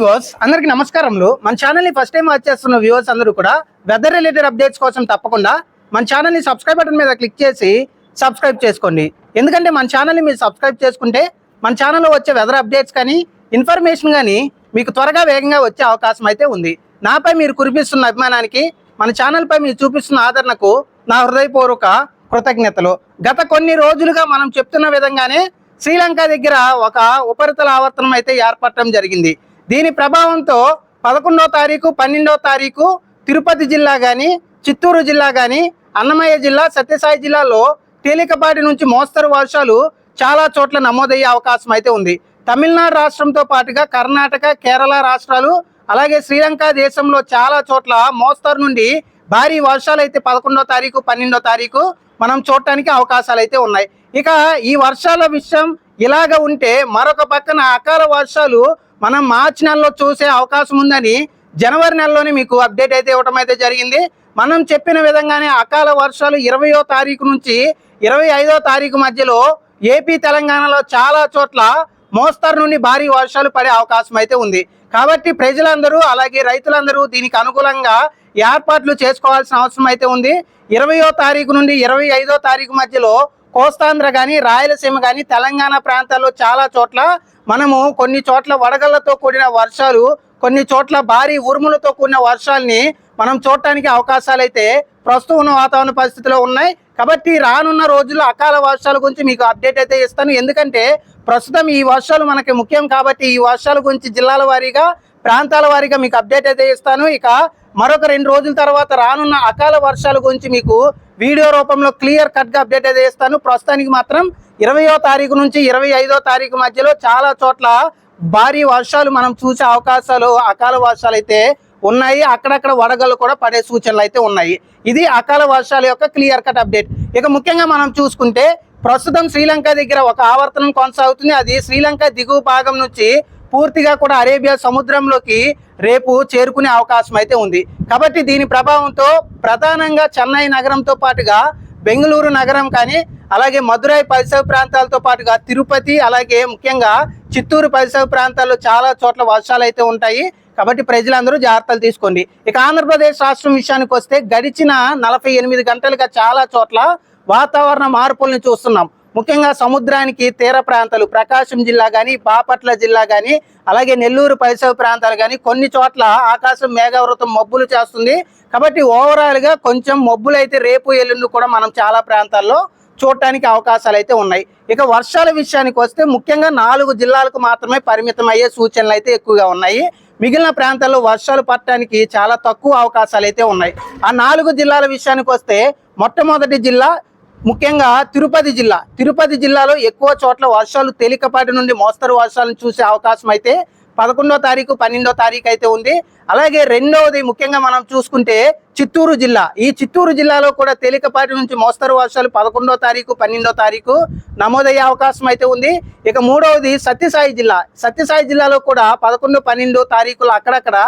Viewers అందరికి నమస్కారములు. మన ఛానల్ని ఫస్ట్ టైం వాచ్ చేస్తున్న వ్యూవర్స్ అందరూ కూడా వెదర్ రిలేటెడ్ అప్డేట్స్ కోసం తప్పకుండా మన ఛానల్ని సబ్స్క్రైబ్ బటన్ మీద క్లిక్ చేసి సబ్స్క్రైబ్ చేసుకోండి. ఎందుకంటే మన ఛానల్ని మీరు సబ్స్క్రైబ్ చేసుకుంటే మన ఛానల్లో వచ్చే వెదర్ అప్డేట్స్ కానీ ఇన్ఫర్మేషన్ కానీ మీకు త్వరగా వేగంగా వచ్చే అవకాశం అయితే ఉంది. నాపై మీరు కురిపిస్తున్న అభిమానానికి మన ఛానల్ పై మీరు చూపిస్తున్న ఆదరణకు నా హృదయపూర్వక కృతజ్ఞతలు. గత కొన్ని రోజులుగా మనం చెప్తున్న విధంగానే శ్రీలంక దగ్గర ఒక ఉపరితల ఆవర్తనం అయితే ఏర్పడటం జరిగింది. దీని ప్రభావంతో పదకొండో తారీఖు పన్నెండో తారీఖు తిరుపతి జిల్లా కానీ చిత్తూరు జిల్లా కానీ అన్నమయ్య జిల్లా సత్యసాయి జిల్లాలో తేలికపాటి నుంచి మోస్తరు వర్షాలు చాలా చోట్ల నమోదయ్యే అవకాశం అయితే ఉంది. తమిళనాడు రాష్ట్రంతో పాటుగా కర్ణాటక కేరళ రాష్ట్రాలు అలాగే శ్రీలంక దేశంలో చాలా చోట్ల మోస్తరు నుండి భారీ వర్షాలు అయితే పదకొండో తారీఖు పన్నెండో తారీఖు మనం చూడటానికి అవకాశాలు అయితే ఉన్నాయి. ఇక ఈ వర్షాల విషయం ఇలాగ ఉంటే మరొక పక్కన అకాల వర్షాలు మనం మార్చి నెలలో చూసే అవకాశం ఉందని జనవరి నెలలోనే మీకు అప్డేట్ అయితే ఇవ్వడం అయితే జరిగింది. మనం చెప్పిన విధంగానే అకాల వర్షాలు ఇరవయో తారీఖు నుంచి ఇరవై ఐదో తారీఖు మధ్యలో ఏపీ తెలంగాణలో చాలా చోట్ల మోస్తరు నుండి భారీ వర్షాలు పడే అవకాశం అయితే ఉంది. కాబట్టి ప్రజలందరూ అలాగే రైతులందరూ దీనికి అనుకూలంగా ఏర్పాట్లు చేసుకోవాల్సిన అవసరం అయితే ఉంది. ఇరవయో తారీఖు నుండి ఇరవై ఐదో తారీఖు మధ్యలో కోస్తాంధ్ర కానీ రాయలసీమ కానీ తెలంగాణ ప్రాంతాల్లో చాలా చోట్ల మనము కొన్ని చోట్ల వడగళ్ళతో కూడిన వర్షాలు కొన్ని చోట్ల భారీ ఉరుములతో కూడిన వర్షాలని మనం చూడటానికి అవకాశాలు అయితే ప్రస్తుతం ఉన్న వాతావరణ పరిస్థితిలో ఉన్నాయి. కాబట్టి రానున్న రోజుల్లో అకాల వర్షాల గురించి మీకు అప్డేట్ అయితే ఇస్తాను. ఎందుకంటే ప్రస్తుతం ఈ వర్షాలు మనకి ముఖ్యం కాబట్టి ఈ వర్షాల గురించి జిల్లాల వారీగా ప్రాంతాల వారీగా మీకు అప్డేట్ అయితే ఇస్తాను. ఇక మరొక రెండు రోజుల తర్వాత రానున్న అకాల వర్షాల గురించి మీకు వీడియో రూపంలో క్లియర్ కట్గా అప్డేట్ అయితే ఇస్తాను ప్రస్తుతానికి మాత్రం ఇరవయో తారీఖు నుంచి ఇరవై ఐదో తారీఖు మధ్యలో చాలా చోట్ల భారీ వర్షాలు మనం చూసే అవకాశాలు అకాల వర్షాలు అయితే ఉన్నాయి. అక్కడక్కడ వడగళ్ళు కూడా పడే సూచనలు అయితే ఉన్నాయి. ఇది అకాల వర్షాల యొక్క క్లియర్ కట్ అప్డేట్. ఇక ముఖ్యంగా మనం చూసుకుంటే ప్రస్తుతం శ్రీలంక దగ్గర ఒక ఆవర్తనం కొనసాగుతుంది. అది శ్రీలంక దిగువ భాగం నుంచి పూర్తిగా కూడా అరేబియా సముద్రంలోకి రేపు చేరుకునే అవకాశం అయితే ఉంది. కాబట్టి దీని ప్రభావంతో ప్రధానంగా చెన్నై నగరంతో పాటుగా బెంగళూరు నగరం కానీ అలాగే మదురై పరిసర ప్రాంతాలతో పాటుగా తిరుపతి అలాగే ముఖ్యంగా చిత్తూరు పరిసర ప్రాంతాల్లో చాలా చోట్ల వర్షాలు అయితే ఉంటాయి. కాబట్టి ప్రజలందరూ జాగ్రత్తలు తీసుకోండి. ఇక ఆంధ్రప్రదేశ్ రాష్ట్రం విషయానికి వస్తే గడిచిన నలభై ఎనిమిది గంటలుగా చాలా చోట్ల వాతావరణ మార్పులను చూస్తున్నాం. ముఖ్యంగా సముద్రానికి తీర ప్రాంతాలు ప్రకాశం జిల్లా కానీ బాపట్ల జిల్లా కానీ అలాగే నెల్లూరు పరిసర ప్రాంతాలు కానీ కొన్ని చోట్ల ఆకాశం మేఘావృతం మబ్బులు చేస్తుంది. కాబట్టి ఓవరాల్గా కొంచెం మబ్బులు అయితే రేపు ఎల్లుండి కూడా మనం చాలా ప్రాంతాల్లో చూడటానికి అవకాశాలు అయితే ఉన్నాయి. ఇక వర్షాల విషయానికి వస్తే ముఖ్యంగా నాలుగు జిల్లాలకు మాత్రమే పరిమితం అయ్యే సూచనలు అయితే ఎక్కువగా ఉన్నాయి. మిగిలిన ప్రాంతాల్లో వర్షాలు పడటానికి చాలా తక్కువ అవకాశాలు అయితే ఉన్నాయి. ఆ నాలుగు జిల్లాల విషయానికి వస్తే మొట్టమొదటి జిల్లా ముఖ్యంగా తిరుపతి జిల్లా. తిరుపతి జిల్లాలో ఎక్కువ చోట్ల వర్షాలు తేలికపాటి నుండి మోస్తరు వర్షాలను చూసే అవకాశం అయితే పదకొండో తారీఖు పన్నెండో తారీఖు అయితే ఉంది. అలాగే రెండవది ముఖ్యంగా మనం చూసుకుంటే చిత్తూరు జిల్లా. ఈ చిత్తూరు జిల్లాలో కూడా తేలికపాటి నుంచి మోస్తరు వర్షాలు పదకొండో తారీఖు పన్నెండో తారీఖు నమోదయ్యే అవకాశం అయితే ఉంది. ఇక మూడవది సత్యసాయి జిల్లా. సత్యసాయి జిల్లాలో కూడా పదకొండు పన్నెండు తారీఖులు అక్కడక్కడ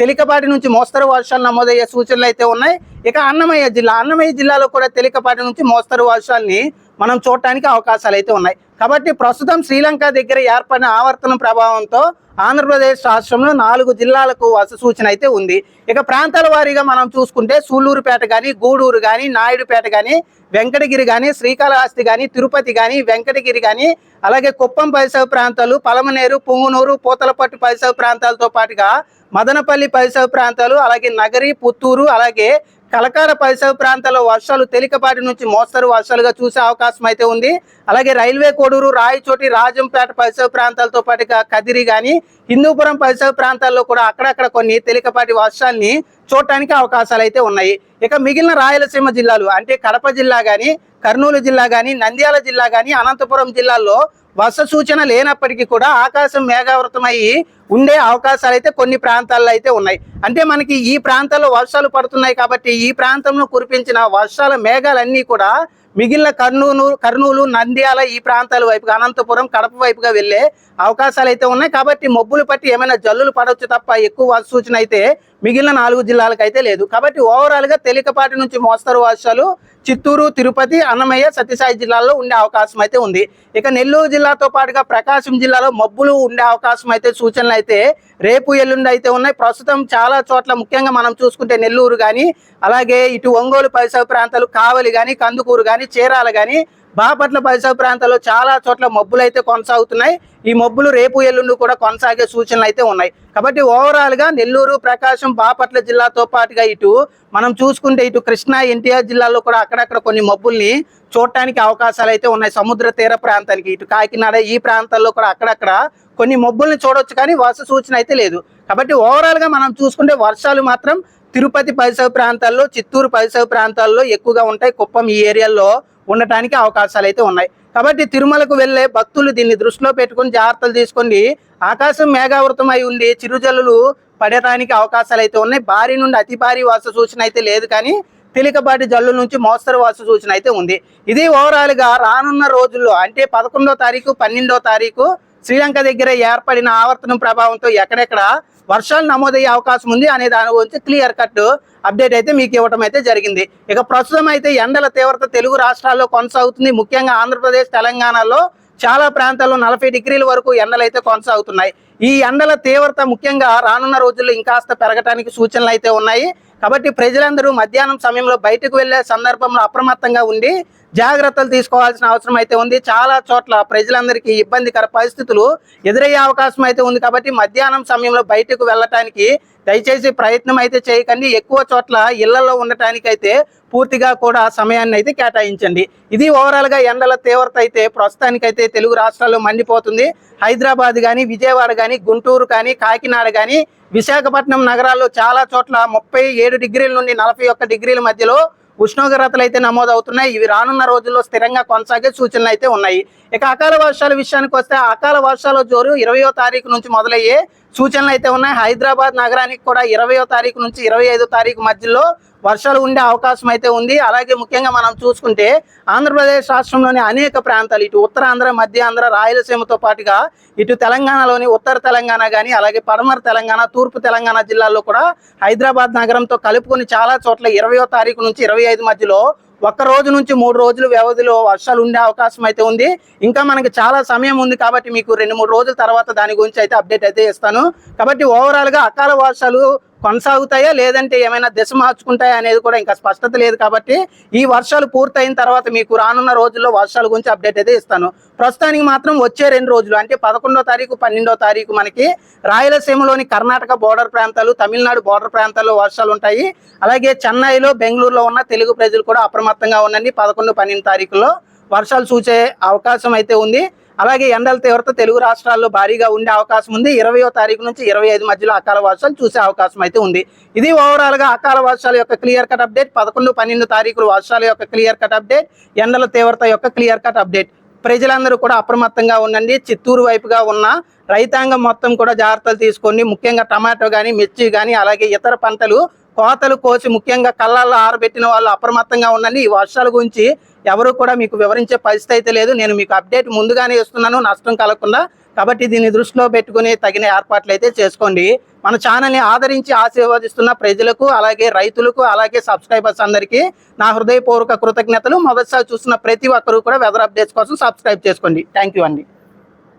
తేలికపాటి నుంచి మోస్తరు వర్షాలు నమోదయ్యే సూచనలు అయితే ఉన్నాయి. ఇక అన్నమయ్య జిల్లా అన్నమయ్య జిల్లాలో కూడా తేలికపాటి నుంచి మోస్తరు వర్షాలని మనం చూడటానికి అవకాశాలు అయితే ఉన్నాయి. కాబట్టి ప్రస్తుతం శ్రీలంక దగ్గర ఏర్పడిన ఆవర్తనం ప్రభావంతో ఆంధ్రప్రదేశ్ రాష్ట్రంలో నాలుగు జిల్లాలకు వస సూచన అయితే ఉంది. ఇక ప్రాంతాల వారీగా మనం చూసుకుంటే సూళ్ళూరుపేట కానీ గూడూరు కానీ నాయుడుపేట కానీ వెంకటగిరి కానీ శ్రీకాళహస్తి కానీ తిరుపతి కానీ వెంకటగిరి కానీ అలాగే కుప్పం పరిసర ప్రాంతాలు పలమనేరు పుంగునూరు పూతలపట్టు పరిసర ప్రాంతాలతో పాటుగా మదనపల్లి పరిసర ప్రాంతాలు అలాగే నగరి పుత్తూరు అలాగే కలకాల పరిసర ప్రాంతాల్లో వర్షాలు తేలికపాటి నుంచి మోస్తరు వర్షాలుగా చూసే అవకాశం అయితే ఉంది. అలాగే రైల్వే కోడూరు రాయచోటి రాజంపేట పరిసర ప్రాంతాలతో పాటుగా కదిరి కానీ హిందూపురం పరిసర ప్రాంతాల్లో కూడా అక్కడక్కడ కొన్ని తేలికపాటి వర్షాలని చూడటానికి అవకాశాలు అయితే ఉన్నాయి. ఇక మిగిలిన రాయలసీమ జిల్లాలు అంటే కడప జిల్లా కానీ కర్నూలు జిల్లా కానీ నంద్యాల జిల్లా కానీ అనంతపురం జిల్లాల్లో వర్ష సూచన లేనప్పటికీ కూడా ఆకాశం మేఘావృతమయ్యి ఉండే అవకాశాలు అయితే కొన్ని ప్రాంతాల్లో అయితే ఉన్నాయి. అంటే మనకి ఈ ప్రాంతాల్లో వర్షాలు పడుతున్నాయి కాబట్టి ఈ ప్రాంతంలో కురిపించిన వర్షాల మేఘాలన్నీ కూడా మిగిలిన కర్నూలు కర్నూలు నంద్యాల ఈ ప్రాంతాల వైపుగా అనంతపురం కడప వైపుగా వెళ్ళే అవకాశాలు అయితే ఉన్నాయి. కాబట్టి మబ్బులు పట్టి ఏమైనా జల్లులు పడవచ్చు తప్ప ఎక్కువ సూచన అయితే మిగిలిన నాలుగు జిల్లాలకు అయితే లేదు. కాబట్టి ఓవరాల్గా తేలికపాటి నుంచి మోస్తరు వర్షాలు చిత్తూరు తిరుపతి అన్నమయ్య సత్యసాయి జిల్లాల్లో ఉండే అవకాశం అయితే ఉంది. ఇక నెల్లూరు జిల్లాతో పాటుగా ప్రకాశం జిల్లాలో మబ్బులు ఉండే అవకాశం అయితే సూచనలు అయితే రేపు ఎల్లుండి అయితే ఉన్నాయి. ప్రస్తుతం చాలా చోట్ల ముఖ్యంగా మనం చూసుకుంటే నెల్లూరు కానీ అలాగే ఇటు ఒంగోలు పరిసర ప్రాంతాలు కావలి కానీ కందుకూరు కానీ చీరాల కానీ బాపట్ల పరిసర ప్రాంతాల్లో చాలా చోట్ల మబ్బులు అయితే కొనసాగుతున్నాయి. ఈ మబ్బులు రేపు ఎల్లుండి కూడా కొనసాగే సూచనలు అయితే ఉన్నాయి. కాబట్టి ఓవరాల్గా నెల్లూరు ప్రకాశం బాపట్ల జిల్లాతో పాటుగా ఇటు మనం చూసుకుంటే ఇటు కృష్ణా ఎన్టీఆర్ జిల్లాలో కూడా అక్కడక్కడ కొన్ని మబ్బుల్ని చూడటానికి అవకాశాలు అయితే ఉన్నాయి. సముద్ర తీర ప్రాంతానికి ఇటు కాకినాడ ఈ ప్రాంతాల్లో కూడా అక్కడక్కడ కొన్ని మబ్బుల్ని చూడొచ్చు కానీ వర్ష సూచన అయితే లేదు. కాబట్టి ఓవరాల్గా మనం చూసుకుంటే వర్షాలు మాత్రం తిరుపతి పరిసర ప్రాంతాల్లో చిత్తూరు పరిసర ప్రాంతాల్లో ఎక్కువగా ఉంటాయి. కుప్పం ఈ ఏరియాల్లో ఉండటానికి అవకాశాలు అయితే ఉన్నాయి. కాబట్టి తిరుమలకు వెళ్ళే భక్తులు దీన్ని దృష్టిలో పెట్టుకుని జాగ్రత్తలు తీసుకోండి. ఆకాశం మేఘావృతం అయి ఉండి చిరుజల్లులు పడటానికి అవకాశాలు అయితే ఉన్నాయి. భారీ నుండి అతి భారీ వాస సూచన అయితే లేదు కానీ తేలికపాటి జల్లు నుంచి మోస్తరు వర్ష సూచన అయితే ఉంది. ఇది ఓవరాల్గా రానున్న రోజుల్లో అంటే పదకొండో తారీఖు పన్నెండో తారీఖు శ్రీలంక దగ్గర ఏర్పడిన ఆవర్తనం ప్రభావంతో ఎక్కడెక్కడ వర్షాలు నమోదయ్యే అవకాశం ఉంది అనే దాని గురించి క్లియర్ కట్ అప్డేట్ అయితే మీకు ఇవ్వడం అయితే జరిగింది. ఇక ప్రస్తుతం అయితే ఎండల తీవ్రత తెలుగు రాష్ట్రాల్లో కొనసాగుతుంది. ముఖ్యంగా ఆంధ్రప్రదేశ్ తెలంగాణలో చాలా ప్రాంతాల్లో నలభై డిగ్రీల వరకు ఎండలు అయితే కొనసాగుతున్నాయి. ఈ ఎండల తీవ్రత ముఖ్యంగా రానున్న రోజుల్లో ఇంకాస్త పెరగటానికి సూచనలు అయితే ఉన్నాయి. కాబట్టి ప్రజలందరూ మధ్యాహ్నం సమయంలో బయటకు వెళ్ళే సందర్భంలో అప్రమత్తంగా ఉండి జాగ్రత్తలు తీసుకోవాల్సిన అవసరం అయితే ఉంది. చాలా చోట్ల ప్రజలందరికీ ఇబ్బందికర పరిస్థితులు ఎదురయ్యే అవకాశం అయితే ఉంది కాబట్టి మధ్యాహ్నం సమయంలో బయటకు వెళ్ళటానికి దయచేసి ప్రయత్నం అయితే చేయకండి. ఎక్కువ చోట్ల ఇళ్ళలో ఉండటానికైతే పూర్తిగా కూడా సమయాన్ని అయితే కేటాయించండి. ఇది ఓవరాల్గా ఎండల తీవ్రత అయితే ప్రస్తుతానికైతే తెలుగు రాష్ట్రాల్లో మండిపోతుంది. హైదరాబాద్ కానీ విజయవాడ కానీ గుంటూరు కానీ కాకినాడ కానీ విశాఖపట్నం నగరాల్లో చాలా చోట్ల ముప్పై ఏడు డిగ్రీల నుండి నలభై ఒక్క డిగ్రీల మధ్యలో ఉష్ణోగ్రతలు అయితే నమోదవుతున్నాయి. ఇవి రానున్న రోజుల్లో స్థిరంగా కొనసాగే సూచనలు అయితే ఉన్నాయి. ఇక అకాల వర్షాల విషయానికి వస్తే అకాల వర్షాల జోరు ఇరవయో తారీఖు నుంచి మొదలయ్యే సూచనలు అయితే ఉన్నాయి. హైదరాబాద్ నగరానికి కూడా ఇరవయో తారీఖు నుంచి ఇరవై ఐదో తారీఖు మధ్యలో వర్షాలు ఉండే అవకాశం అయితే ఉంది. అలాగే ముఖ్యంగా మనం చూసుకుంటే ఆంధ్రప్రదేశ్ రాష్ట్రంలోని అనేక ప్రాంతాలు ఇటు ఉత్తరాంధ్ర మధ్యాంధ్ర రాయలసీమతో పాటుగా ఇటు తెలంగాణలోని ఉత్తర తెలంగాణ కానీ అలాగే పడమర తెలంగాణ తూర్పు తెలంగాణ జిల్లాల్లో కూడా హైదరాబాద్ నగరంతో కలుపుకొని చాలా చోట్ల ఇరవయో తారీఖు నుంచి ఇరవై ఐదు మధ్యలో ఒక్క రోజు నుంచి మూడు రోజులు వ్యవధిలో వర్షాలు ఉండే అవకాశం అయితే ఉంది. ఇంకా మనకి చాలా సమయం ఉంది కాబట్టి మీకు రెండు మూడు రోజుల తర్వాత దాని గురించి అయితే అప్డేట్ అయితే ఇస్తాను కాబట్టి ఓవరాల్గా అకాల వర్షాలు కొనసాగుతాయా? లేదంటే ఏమైనా దిశ మార్చుకుంటాయా అనేది కూడా ఇంకా స్పష్టత లేదు కాబట్టి ఈ వర్షాలు పూర్తయిన తర్వాత మీకు రానున్న రోజుల్లో వర్షాల గురించి అప్డేట్ అయితే ఇస్తాను. ప్రస్తుతానికి మాత్రం వచ్చే రెండు రోజులు అంటే పదకొండో తారీఖు పన్నెండో తారీఖు మనకి రాయలసీమలోని కర్ణాటక బోర్డర్ ప్రాంతాలు తమిళనాడు బోర్డర్ ప్రాంతాల్లో వర్షాలు ఉంటాయి. అలాగే చెన్నైలో బెంగళూరులో ఉన్న తెలుగు ప్రజలు కూడా అప్రమత్తంగా ఉండండి. పదకొండు పన్నెండు తారీఖులో వర్షాలు చూసే అవకాశం అయితే ఉంది. అలాగే ఎండల తీవ్రత తెలుగు రాష్ట్రాల్లో భారీగా ఉండే అవకాశం ఉంది. ఇరవయో తారీఖు నుంచి ఇరవై ఐదు మధ్యలో అకాల వర్షాలు చూసే అవకాశం అయితే ఉంది. ఇది ఓవరాల్గా అకాల వర్షాల యొక్క క్లియర్ కట్ అప్డేట్ పదకొండు పన్నెండు తారీఖులు వర్షాల యొక్క క్లియర్ కట్ అప్డేట్ ఎండల తీవ్రత యొక్క క్లియర్ కట్ అప్డేట్ ప్రజలందరూ కూడా అప్రమత్తంగా ఉండండి. చిత్తూరు వైపుగా ఉన్న రైతాంగం మొత్తం కూడా జాగ్రత్తలు తీసుకోండి. ముఖ్యంగా టమాటో కానీ మిర్చి కానీ అలాగే ఇతర పంటలు కోతలు కోసి ముఖ్యంగా కళ్ళల్లో ఆరబెట్టిన వాళ్ళు అప్రమత్తంగా ఉండండి. ఈ వర్షాల గురించి ఎవరు కూడా మీకు వివరించే పరిస్థితి అయితే లేదు. నేను మీకు అప్డేట్ ముందుగానే ఇస్తున్నాను. నష్టం కలగకుండా. కాబట్టి దీన్ని దృష్టిలో పెట్టుకుని తగిన ఏర్పాట్లు అయితే చేసుకోండి. మన ఛానల్ని ఆదరించి ఆశీర్వదిస్తున్న ప్రజలకు అలాగే రైతులకు అలాగే సబ్స్క్రైబర్స్ అందరికీ నా హృదయపూర్వక కృతజ్ఞతలు. మొదటిసారి చూస్తున్న ప్రతి ఒక్కరూ కూడా వెదర్ అప్డేట్స్ కోసం సబ్స్క్రైబ్ చేసుకోండి. థ్యాంక్ యూ అండి.